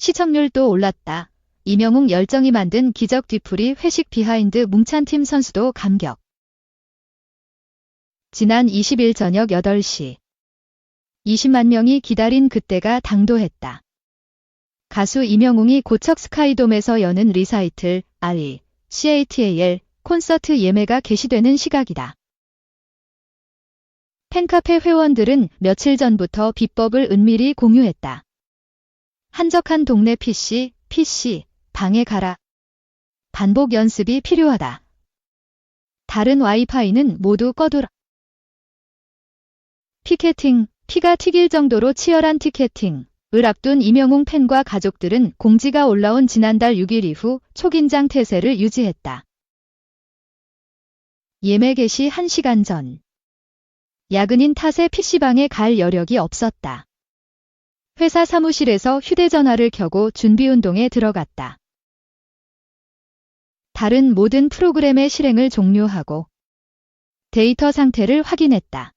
시청률도 올랐다. 이명웅 열정이 만든 기적 뒤풀이 회식 비하인드 뭉찬팀 선수도 감격. 지난 20일 저녁 8시. 20만 명이 기다린 그때가 당도했다. 가수 이명웅이 고척 스카이돔에서 여는 리사이틀, RE, CATAL, 콘서트 예매가 개시되는 시각이다. 팬카페 회원들은 며칠 전부터 비법을 은밀히 공유했다. 한적한 동네 PC, PC, 방에 가라. 반복 연습이 필요하다. 다른 와이파이는 모두 꺼두라. 피켓팅, 피가 튀길 정도로 치열한 티켓팅 을 앞둔 이명웅 팬과 가족들은 공지가 올라온 지난달 6일 이후 초긴장 태세를 유지했다. 예매 개시 1시간 전. 야근인 탓에 PC방에 갈 여력이 없었다. 회사 사무실에서 휴대전화를 켜고 준비운동에 들어갔다. 다른 모든 프로그램의 실행을 종료하고 데이터 상태를 확인했다.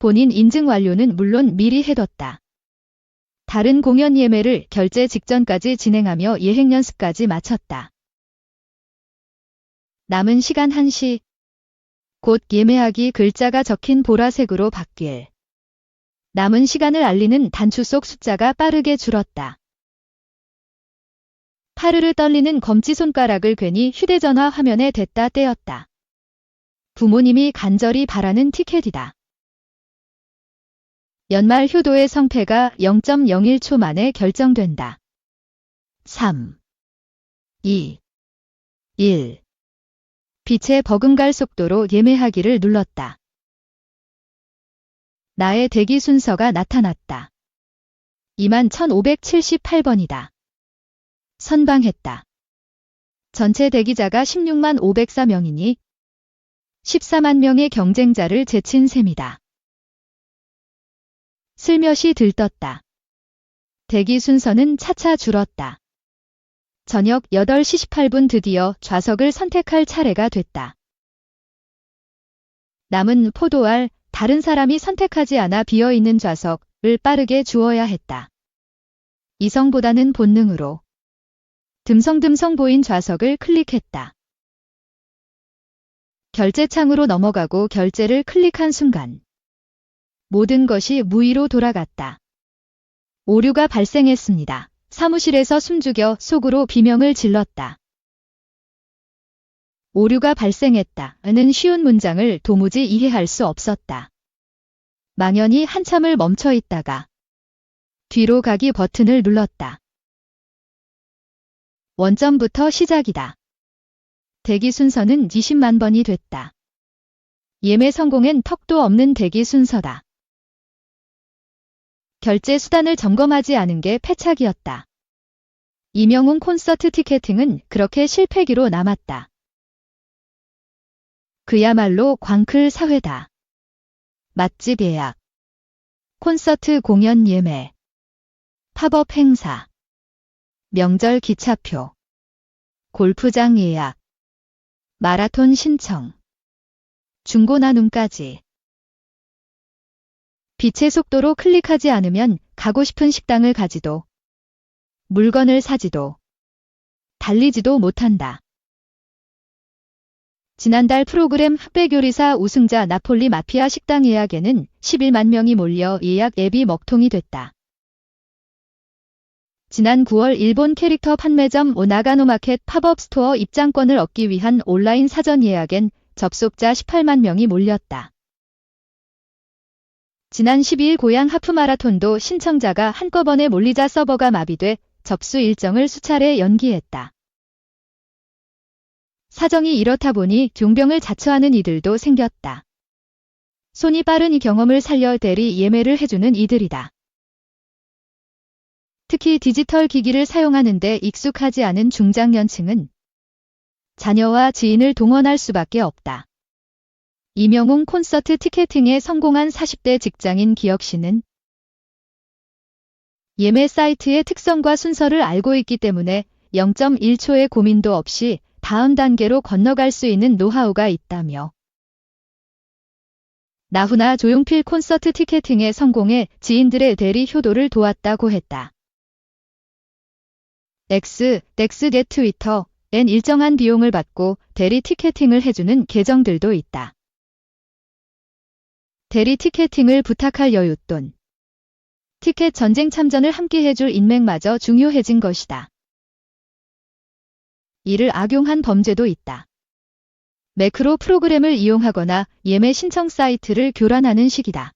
본인 인증 완료는 물론 미리 해뒀다. 다른 공연 예매를 결제 직전까지 진행하며 예행 연습까지 마쳤다. 남은 시간 1시. 곧 예매하기 글자가 적힌 보라색으로 바뀔. 남은 시간을 알리는 단추 속 숫자가 빠르게 줄었다. 파르르 떨리는 검지손가락을 괜히 휴대전화 화면에 댔다 떼었다. 부모님이 간절히 바라는 티켓이다. 연말 효도의 성패가 0.01초 만에 결정된다. 3, 2, 1. 빛의 버금갈 속도로 예매하기를 눌렀다. 나의 대기 순서가 나타났다. 21,578번이다. 선방했다. 전체 대기자가 16만 504명이니 14만 명의 경쟁자를 제친 셈이다. 슬며시 들떴다. 대기 순서는 차차 줄었다. 저녁 8시 18분 드디어 좌석을 선택할 차례가 됐다. 남은 포도알, 다른 사람이 선택하지 않아 비어있는 좌석을 빠르게 주어야 했다. 이성보다는 본능으로 듬성듬성 보인 좌석을 클릭했다. 결제창으로 넘어가고 결제를 클릭한 순간 모든 것이 무의로 돌아갔다. 오류가 발생했습니다. 사무실에서 숨죽여 속으로 비명을 질렀다. 오류가 발생했다는 쉬운 문장을 도무지 이해할 수 없었다. 망연히 한참을 멈춰 있다가 뒤로 가기 버튼을 눌렀다. 원점부터 시작이다. 대기 순서는 20만 번이 됐다. 예매 성공엔 턱도 없는 대기 순서다. 결제 수단을 점검하지 않은 게 패착이었다. 이명웅 콘서트 티켓팅은 그렇게 실패기로 남았다. 그야말로 광클 사회다. 맛집 예약, 콘서트 공연 예매, 팝업 행사, 명절 기차표, 골프장 예약, 마라톤 신청, 중고 나눔까지. 빛의 속도로 클릭하지 않으면 가고 싶은 식당을 가지도, 물건을 사지도, 달리지도 못한다. 지난달 프로그램 흑백요리사 우승자 나폴리 마피아 식당 예약에는 11만 명이 몰려 예약 앱이 먹통이 됐다. 지난 9월 일본 캐릭터 판매점 오나가노마켓 팝업 스토어 입장권을 얻기 위한 온라인 사전 예약엔 접속자 18만 명이 몰렸다. 지난 12일 고양 하프마라톤도 신청자가 한꺼번에 몰리자 서버가 마비돼 접수 일정을 수차례 연기했다. 사정이 이렇다 보니 종병을 자처하는 이들도 생겼다. 손이 빠른 이 경험을 살려 대리 예매를 해주는 이들이다. 특히 디지털 기기를 사용하는데 익숙하지 않은 중장년층은 자녀와 지인을 동원할 수밖에 없다. 이명웅 콘서트 티켓팅에 성공한 40대 직장인 기혁 씨는 예매 사이트의 특성과 순서를 알고 있기 때문에 0.1초의 고민도 없이 다음 단계로 건너갈 수 있는 노하우가 있다며 나훈아 조용필 콘서트 티켓팅에 성공해 지인들의 대리 효도를 도왔다고 했다. X, 넥스겟 트위터, N 일정한 비용을 받고 대리 티켓팅을 해주는 계정들도 있다. 대리 티켓팅을 부탁할 여윳돈. 티켓 전쟁 참전을 함께 해줄 인맥마저 중요해진 것이다. 이를 악용한 범죄도 있다. 매크로 프로그램을 이용하거나 예매 신청 사이트를 교란하는 식이다.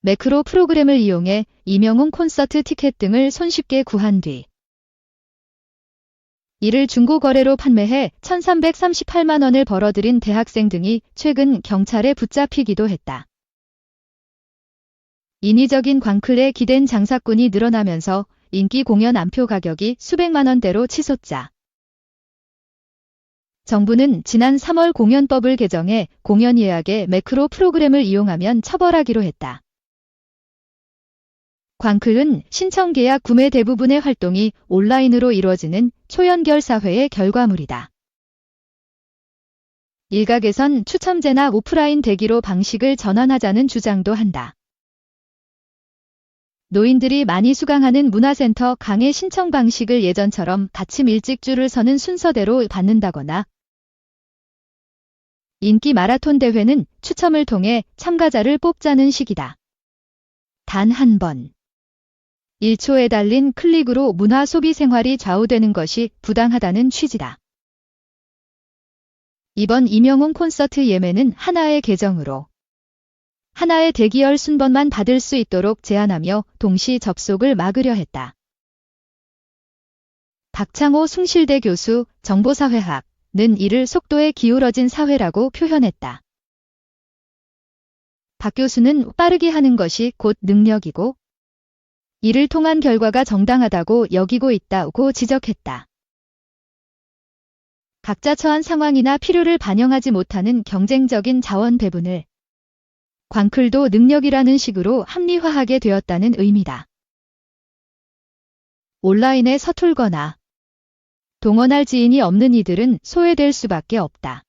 매크로 프로그램을 이용해 이명웅 콘서트 티켓 등을 손쉽게 구한 뒤 이를 중고거래로 판매해 1338만 원을 벌어들인 대학생 등이 최근 경찰에 붙잡히기도 했다. 인위적인 광클에 기댄 장사꾼이 늘어나면서 인기 공연 안표 가격이 수백만 원대로 치솟자 정부는 지난 3월 공연법을 개정해 공연 예약에 매크로 프로그램을 이용하면 처벌하기로 했다. 광클은 신청 계약 구매 대부분의 활동이 온라인으로 이루어지는 초연결 사회의 결과물이다. 일각에선 추첨제나 오프라인 대기로 방식을 전환하자는 주장도 한다. 노인들이 많이 수강하는 문화센터 강의 신청 방식을 예전처럼 아침 일찍 줄을 서는 순서대로 받는다거나 인기 마라톤 대회는 추첨을 통해 참가자를 뽑자는 식이다. 단 한 번. 1초에 달린 클릭으로 문화 소비 생활이 좌우되는 것이 부당하다는 취지다. 이번 이명웅 콘서트 예매는 하나의 계정으로 하나의 대기열 순번만 받을 수 있도록 제한하며 동시 접속을 막으려 했다. 박창호 숭실대 교수 정보사회학는 이를 속도에 기울어진 사회라고 표현했다. 박 교수는 빠르게 하는 것이 곧 능력이고 이를 통한 결과가 정당하다고 여기고 있다고 지적했다. 각자 처한 상황이나 필요를 반영하지 못하는 경쟁적인 자원 배분을 광클도 능력이라는 식으로 합리화하게 되었다는 의미다. 온라인에 서툴거나 동원할 지인이 없는 이들은 소외될 수밖에 없다.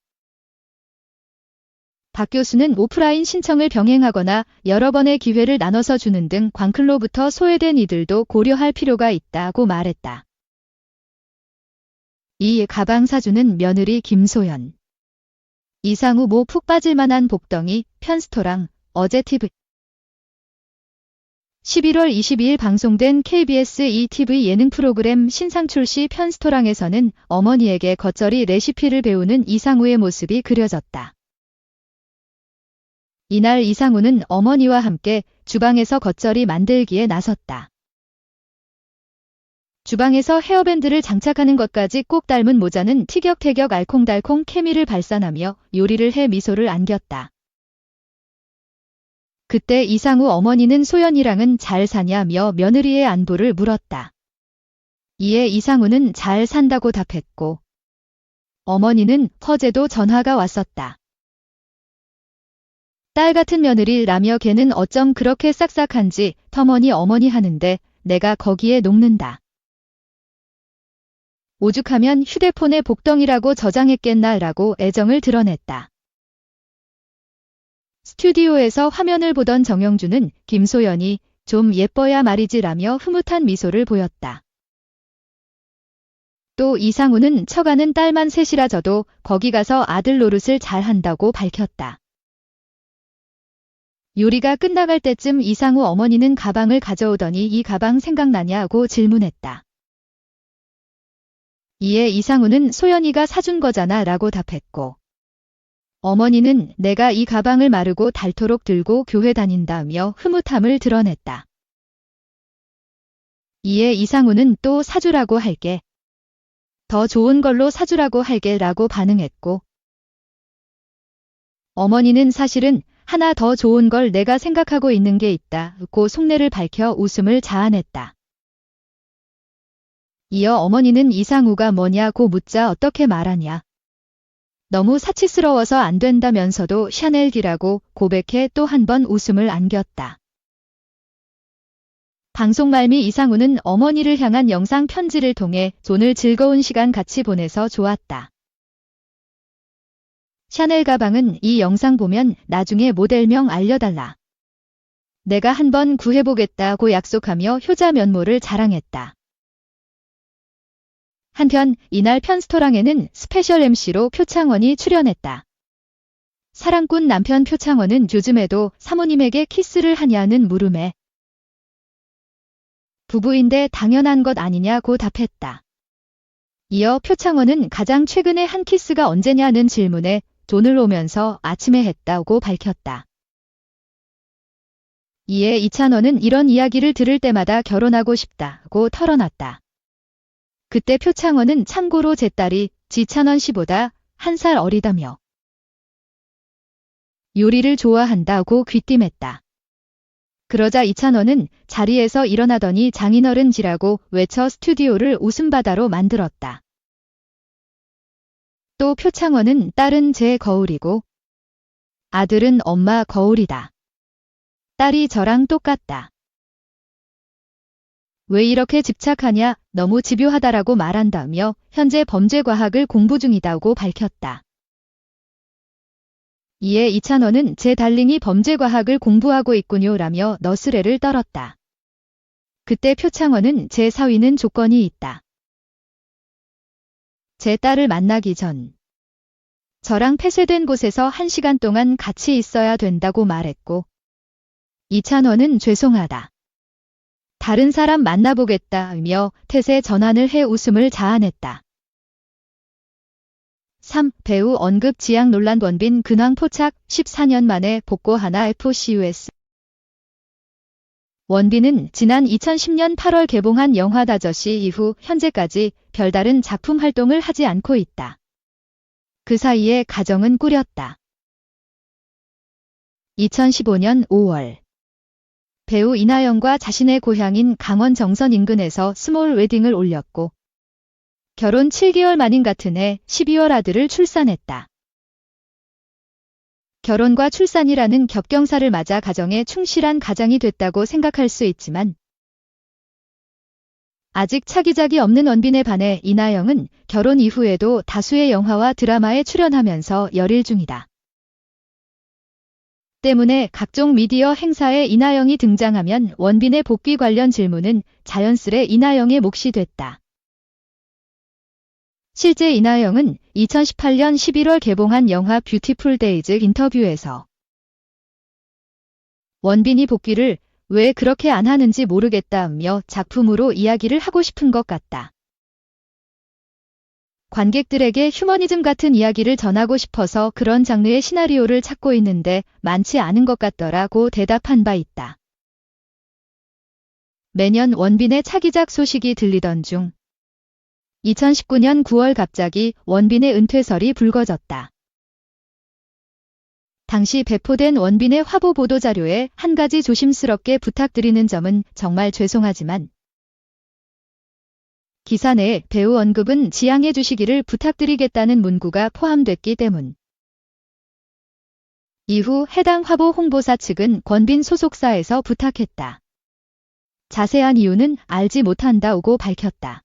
박 교수는 오프라인 신청을 병행하거나 여러 번의 기회를 나눠서 주는 등 광클로부터 소외된 이들도 고려할 필요가 있다고 말했다. 이 가방 사주는 며느리 김소연. 이상우 모 푹 빠질 만한 복덩이 편스토랑 어제 TV 11월 22일 방송된 KBS ETV 예능 프로그램 신상 출시 편스토랑에서는 어머니에게 겉절이 레시피를 배우는 이상우의 모습이 그려졌다. 이날 이상우는 어머니와 함께 주방에서 겉절이 만들기에 나섰다. 주방에서 헤어밴드를 장착하는 것까지 꼭 닮은 모자는 티격태격 알콩달콩 케미를 발산하며 요리를 해 미소를 안겼다. 그때 이상우 어머니는 소연이랑은 잘 사냐며 며느리의 안부를 물었다. 이에 이상우는 잘 산다고 답했고 어머니는 허제도 전화가 왔었다. 딸 같은 며느리라며 걔는 어쩜 그렇게 싹싹한지 터머니 어머니 하는데 내가 거기에 녹는다. 오죽하면 휴대폰에 복덩이라고 저장했겠나 라고 애정을 드러냈다. 스튜디오에서 화면을 보던 정영주는 김소연이 좀 예뻐야 말이지라며 흐뭇한 미소를 보였다. 또 이상우는 처가는 딸만 셋이라 져도 거기 가서 아들 노릇을 잘 한다고 밝혔다. 요리가 끝나갈 때쯤 이상우 어머니는 가방을 가져오더니 이 가방 생각나냐고 질문했다. 이에 이상우는 소연이가 사준 거잖아 라고 답했고 어머니는 내가 이 가방을 마르고 닳도록 들고 교회 다닌다며 흐뭇함을 드러냈다. 이에 이상우는 또 사주라고 할게. 더 좋은 걸로 사주라고 할게 라고 반응했고 어머니는 사실은 하나 더 좋은 걸 내가 생각하고 있는 게 있다. 고 속내를 밝혀 웃음을 자아냈다. 이어 어머니는 이상우가 뭐냐고 묻자 어떻게 말하냐. 너무 사치스러워서 안 된다면서도 샤넬기라고 고백해 또 한 번 웃음을 안겼다. 방송 말미 이상우는 어머니를 향한 영상 편지를 통해 오늘 즐거운 시간 같이 보내서 좋았다. 샤넬 가방은 이 영상 보면 나중에 모델명 알려달라. 내가 한번 구해보겠다고 약속하며 효자 면모를 자랑했다. 한편 이날 편스토랑에는 스페셜 MC로 표창원이 출연했다. 사랑꾼 남편 표창원은 요즘에도 사모님에게 키스를 하냐는 물음에 부부인데 당연한 것 아니냐고 답했다. 이어 표창원은 가장 최근에 한 키스가 언제냐는 질문에 돈을 오면서 아침에 했다고 밝혔다. 이에 이찬원은 이런 이야기를 들을 때마다 결혼하고 싶다고 털어놨다. 그때 표창원은 참고로 제 딸이 지찬원 씨보다 한 살 어리다며 요리를 좋아한다고 귀띔했다. 그러자 이찬원은 자리에서 일어나더니 장인어른지라고 외쳐 스튜디오를 웃음바다로 만들었다. 또 표창원은 딸은 제 거울이고 아들은 엄마 거울이다. 딸이 저랑 똑같다. 왜 이렇게 집착하냐 너무 집요하다라고 말한다며 현재 범죄과학을 공부 중이다고 밝혔다. 이에 이찬원은 제 달링이 범죄과학을 공부하고 있군요라며 너스레를 떨었다. 그때 표창원은 제 사위는 조건이 있다. 제 딸을 만나기 전 저랑 폐쇄된 곳에서 한 시간 동안 같이 있어야 된다고 말했고 이찬원은 죄송하다. 다른 사람 만나보겠다며 태세 전환을 해 웃음을 자아냈다. 3. 배우 언급 지향 논란 원빈 근황 포착 14년 만에 복고 하나 FCUS 원빈은 지난 2010년 8월 개봉한 영화 다저씨 이후 현재까지 별다른 작품 활동을 하지 않고 있다. 그 사이에 가정은 꾸렸다. 2015년 5월 배우 이나영과 자신의 고향인 강원 정선 인근에서 스몰 웨딩을 올렸고 결혼 7개월 만인 같은 해 12월 아들을 출산했다. 결혼과 출산이라는 겹경사를 맞아 가정에 충실한 가장이 됐다고 생각할 수 있지만 아직 차기작이 없는 원빈에 반해 이나영은 결혼 이후에도 다수의 영화와 드라마에 출연하면서 열일 중이다. 때문에 각종 미디어 행사에 이나영이 등장하면 원빈의 복귀 관련 질문은 자연스레 이나영의 몫이 됐다. 실제 이나영은 2018년 11월 개봉한 영화 뷰티풀 데이즈 인터뷰에서 원빈이 복귀를 왜 그렇게 안 하는지 모르겠다며 작품으로 이야기를 하고 싶은 것 같다. 관객들에게 휴머니즘 같은 이야기를 전하고 싶어서 그런 장르의 시나리오를 찾고 있는데 많지 않은 것 같더라고 대답한 바 있다. 매년 원빈의 차기작 소식이 들리던 중 2019년 9월 갑자기 원빈의 은퇴설이 불거졌다. 당시 배포된 원빈의 화보 보도 자료에 한 가지 조심스럽게 부탁드리는 점은 정말 죄송하지만 기사 내에 배우 언급은 지양해 주시기를 부탁드리겠다는 문구가 포함됐기 때문. 이후 해당 화보 홍보사 측은 권빈 소속사에서 부탁했다. 자세한 이유는 알지 못한다고 밝혔다.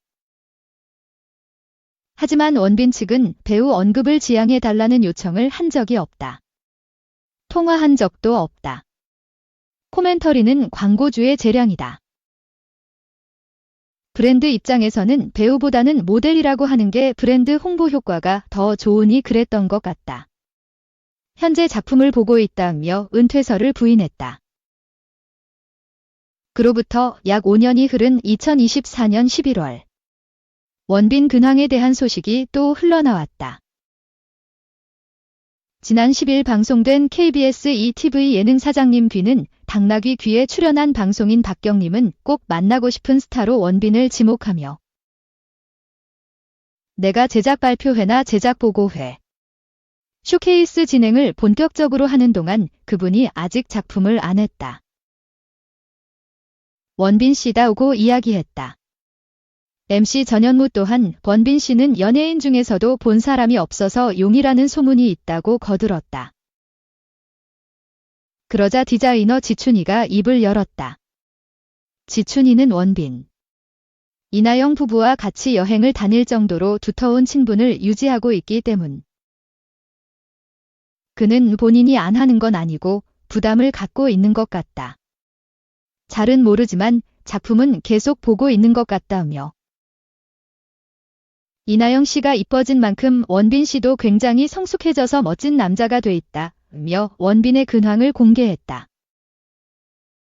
하지만 원빈 측은 배우 언급을 지양해 달라는 요청을 한 적이 없다. 통화한 적도 없다. 코멘터리는 광고주의 재량이다. 브랜드 입장에서는 배우보다는 모델이라고 하는 게 브랜드 홍보 효과가 더 좋으니 그랬던 것 같다. 현재 작품을 보고 있다며 은퇴설을 부인했다. 그로부터 약 5년이 흐른 2024년 11월. 원빈 근황에 대한 소식이 또 흘러나왔다. 지난 10일 방송된 KBS ETV 예능 사장님 귀는 당나귀 귀에 출연한 방송인 박경님은 꼭 만나고 싶은 스타로 원빈을 지목하며 내가 제작 발표회나 제작 보고회, 쇼케이스 진행을 본격적으로 하는 동안 그분이 아직 작품을 안 했다. 원빈 씨다오고 이야기했다. MC 전현무 또한 원빈 씨는 연예인 중에서도 본 사람이 없어서 용이라는 소문이 있다고 거들었다. 그러자 디자이너 지춘이가 입을 열었다. 지춘이는 원빈. 이나영 부부와 같이 여행을 다닐 정도로 두터운 친분을 유지하고 있기 때문. 그는 본인이 안 하는 건 아니고 부담을 갖고 있는 것 같다. 잘은 모르지만 작품은 계속 보고 있는 것 같다며 이나영 씨가 이뻐진 만큼 원빈 씨도 굉장히 성숙해져서 멋진 남자가 돼 있다. 며 원빈의 근황을 공개했다.